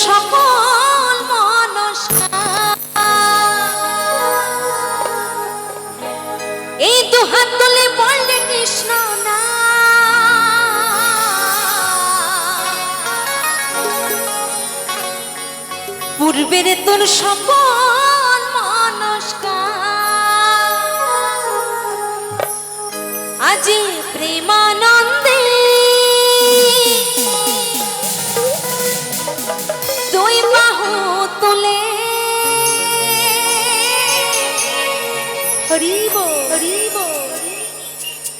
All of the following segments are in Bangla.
সকল মনস্কার এই দু হাত তুলে বললে কৃষ্ণ পূর্বের তোর সকল মনস্কার আজি প্রেমানন্দে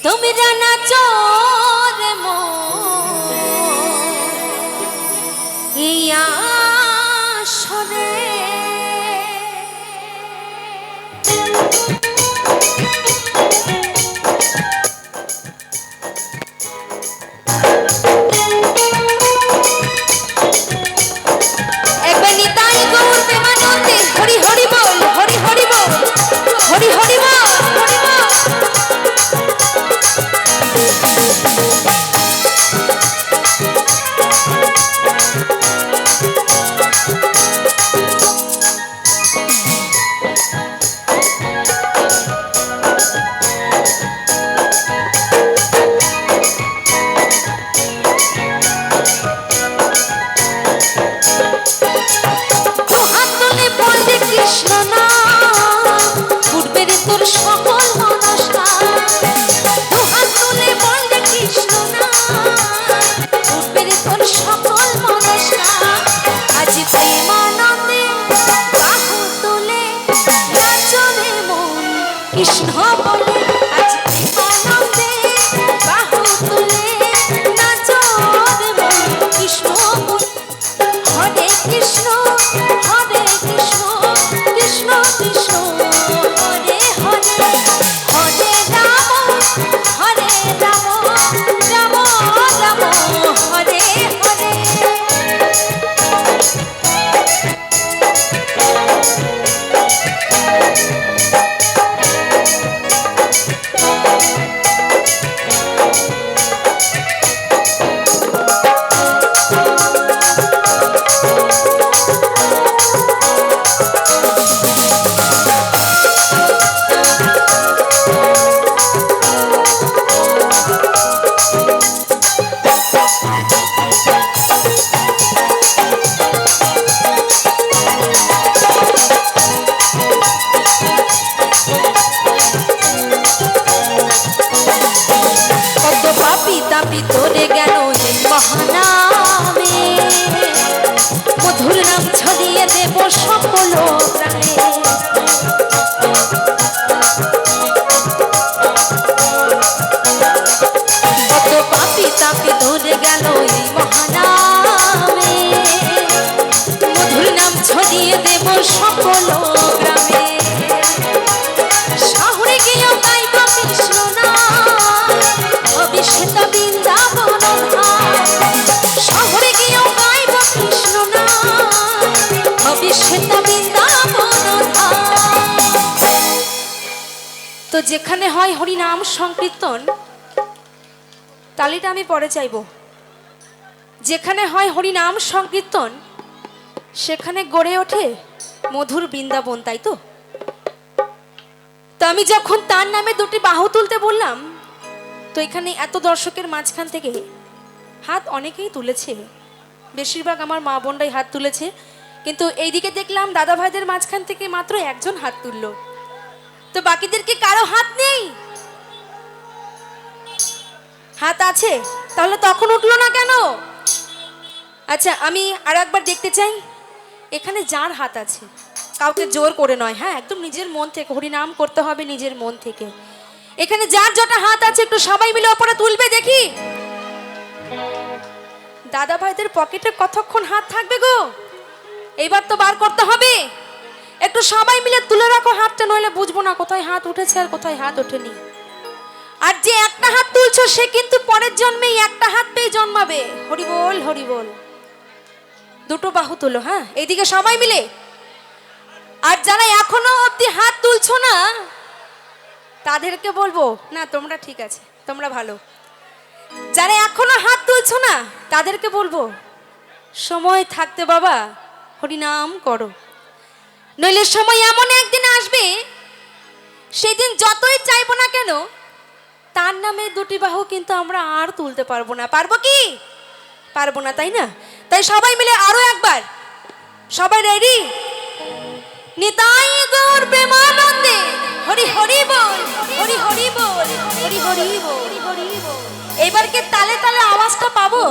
তোমরা নাচো পাপি পিতরে তোরে গেল এই মহানামে। মধুর নাম ছড়িয়ে দেব সকল যেখানে হয় হরিনাম সংকীর্তন, তালিটা আমি পরে চাইব। যেখানে হয় হরিনাম সংকীর্তন, সেখানে গড়ে ওঠে মধুর বৃন্দাবন, তাই তো? তো আমি যখন তার নামে দুটি বাহু তুলতে বললাম, তো এখানে এত দর্শকের মাঝখান থেকে হাত অনেকেই তুলেছে। বেশিরভাগ আমার মা বোনরাই হাত তুলেছে। কিন্তু এইদিকে দেখলাম দাদা ভাইদের মাঝখান থেকে মাত্র একজন হাত তুললো। তো বাকিদের কি কারও হাত নেই? হাত আছে, তাহলে তখন উঠল না কেন? আচ্ছা আমি আর একবার দেখতে চাই। এখানে যার হাত আছে, কাউকে জোর করে নয় হ্যাঁ? একদম নিজের মন থেকে, হরিনাম করতে হবে নিজের মন থেকে। এখানে যার যটা হাত আছে, একটু সবাই মিলে ওপরে তুলবে, দেখি। দাদা ভাইদের পকেটে কতক্ষণ হাত থাকবে গো? এইবার তো বার করতে হবে। একটু সবাই মিলে তুলে রাখো হাতটা, নইলে বুঝব না কোথায় হাত উঠেছে আর কোথায় হাত ওঠেনি। আর যে একটা হাত তুলছো, সে কিন্তু পরের জন্মেই একটা হাত পেয়ে জন্মাবে। হরি বল হরি বল। দুটো বাহু তুলো হ্যাঁ? এইদিকে সবাই মিলে। আর যারা এখনও অব্দি হাত তুলছো না, তাদেরকে বলব, না, তোমরা ঠিক আছে, তোমরা ভালো। যারা এখনও হাত তুলছো না, তাদেরকে বলব, সময় থাকতে বাবা, হরিনাম করো। নইলে সময় এমন একদিন আসবে, সেদিন যতই চাইব না কেন, তার নামে দুটি বাহু কিন্তু আমরা আর তুলতে পারব না। পারব কি? পারব না, তাই না? তাই সবাই মিলে আরও একবার। সবাই রেডি নিতাই গৌর প্রেমানন্দে। হরি হরি বল, হরি হরি বল, হরি হরি বল। এবার কি তালে তালে আওয়াজটা পাবো?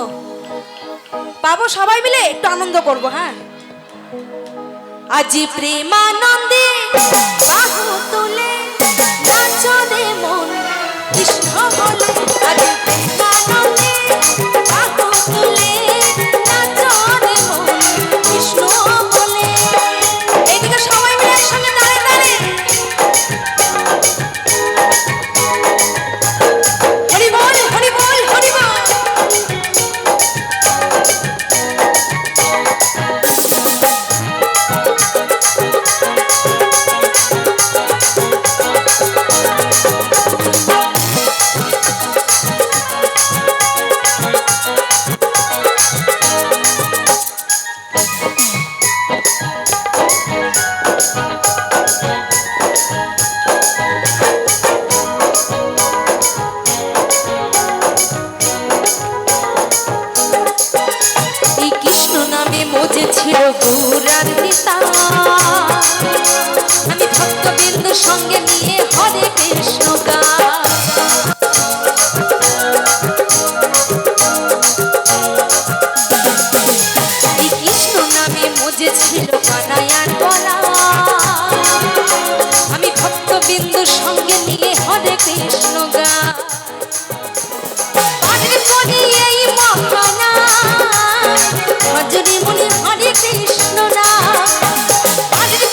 পাবো সবাই মিলে? একটু আনন্দ করব হ্যাঁ? আজি প্রেমানন্দে বাহু তুলে নাচরে মন কৃষ্ণ বলে ছিল গৌরার নেতা। আমি ভক্তবৃন্দ সঙ্গে নিয়ে হরে কৃষ্ণ কৃষ্ণ নামে মজে ছিল কানায়ার গলা আমি ভক্তবৃন্দ সঙ্গে নিয়ে হরে কৃষ্ণ গা। ভজনে মনে হরে কৃষ্ণ না পানের